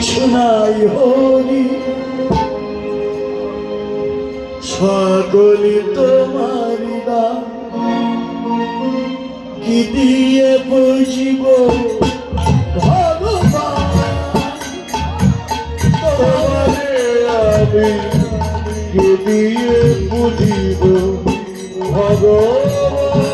কিছু নাই হরি। সকলি তোমারি কি দিয়ে বুঝিব? আমি কি দিয়ে বুঝিব? ভগবান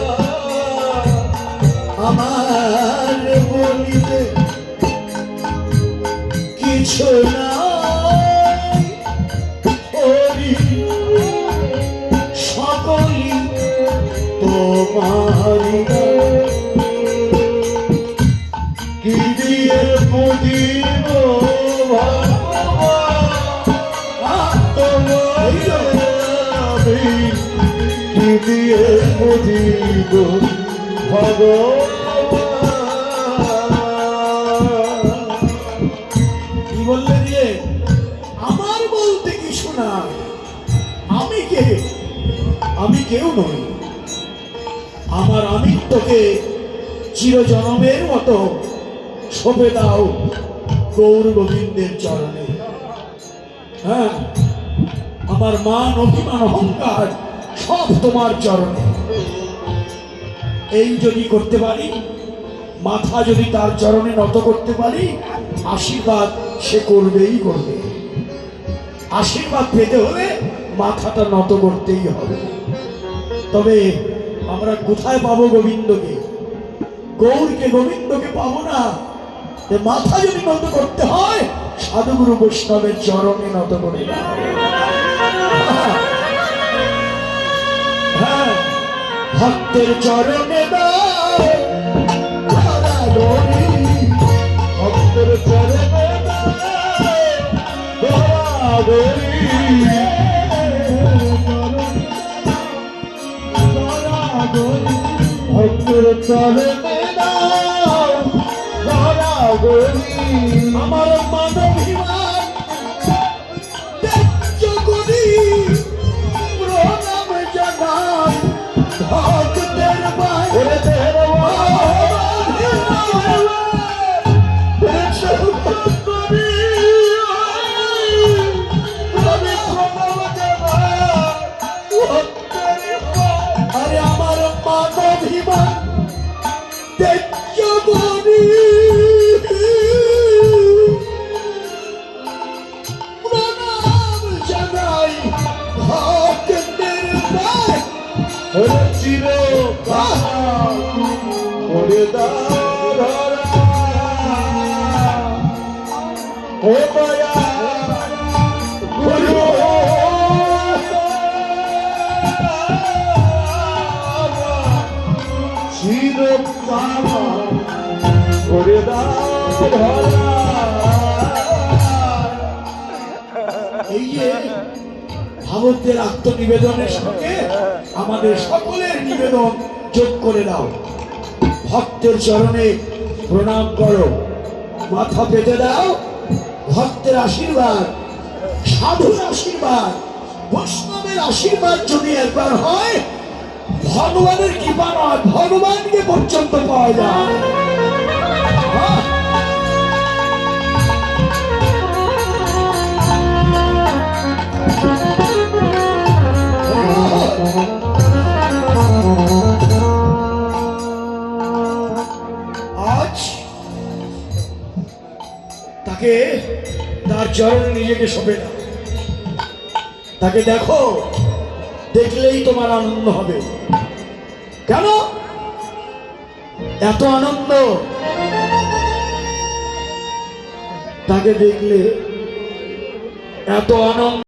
দিয়ে বুঝিব ভগবান কি বললে দিয়ে আমার বলতে কিছু না আমি কে? আমি কেউ নই। আমার আমিত্বকে চিরজনমের মতো সঁপে দাও গৌর গোবিন্দের চরণে। হ্যাঁ আমার মান অভিমান অহংকার সব তোমার চরণে। এই যদি করতে পারি, মাথা যদি তার চরণে নত করতে পারি, আশীর্বাদ সে করবেই করবে। আশীর্বাদ পেতে হলে মাথাটা নত করতেই হবে। তবে আমরা কোথায় পাবো গোবিন্দকে? গৌরকে, গোবিন্দকে পাবো না। মাথা যদি নত করতে হয়, সাধুগুরু বৈষ্ণবের চরণে নত করে। হ্যাঁ ভক্তের চরণে ভক্তের চরণে ভক্তের চলে আমার ত্যায্য চির করে গুরু চির করে এই যে ভারতের আত্মনিবেদনের সঙ্গে আমাদের সকলের নিবেদন যোগ করে দাও ভক্তের চরণে প্রণাম করো। মাথা পেতে দাও। ভক্তের আশীর্বাদ, সাধুর আশীর্বাদ, বৈষ্ণবের আশীর্বাদ যদি একবার হয়, ভগবানের কৃপা নয়, ভগবানকে পর্যন্ত পাওয়া যায়। তার চরণে নিজেকে শোবে না। তাকে দেখো, দেখলেই তোমার আনন্দ হবে। কেন? এত আনন্দ। তাকে দেখলে এত আনন্দ।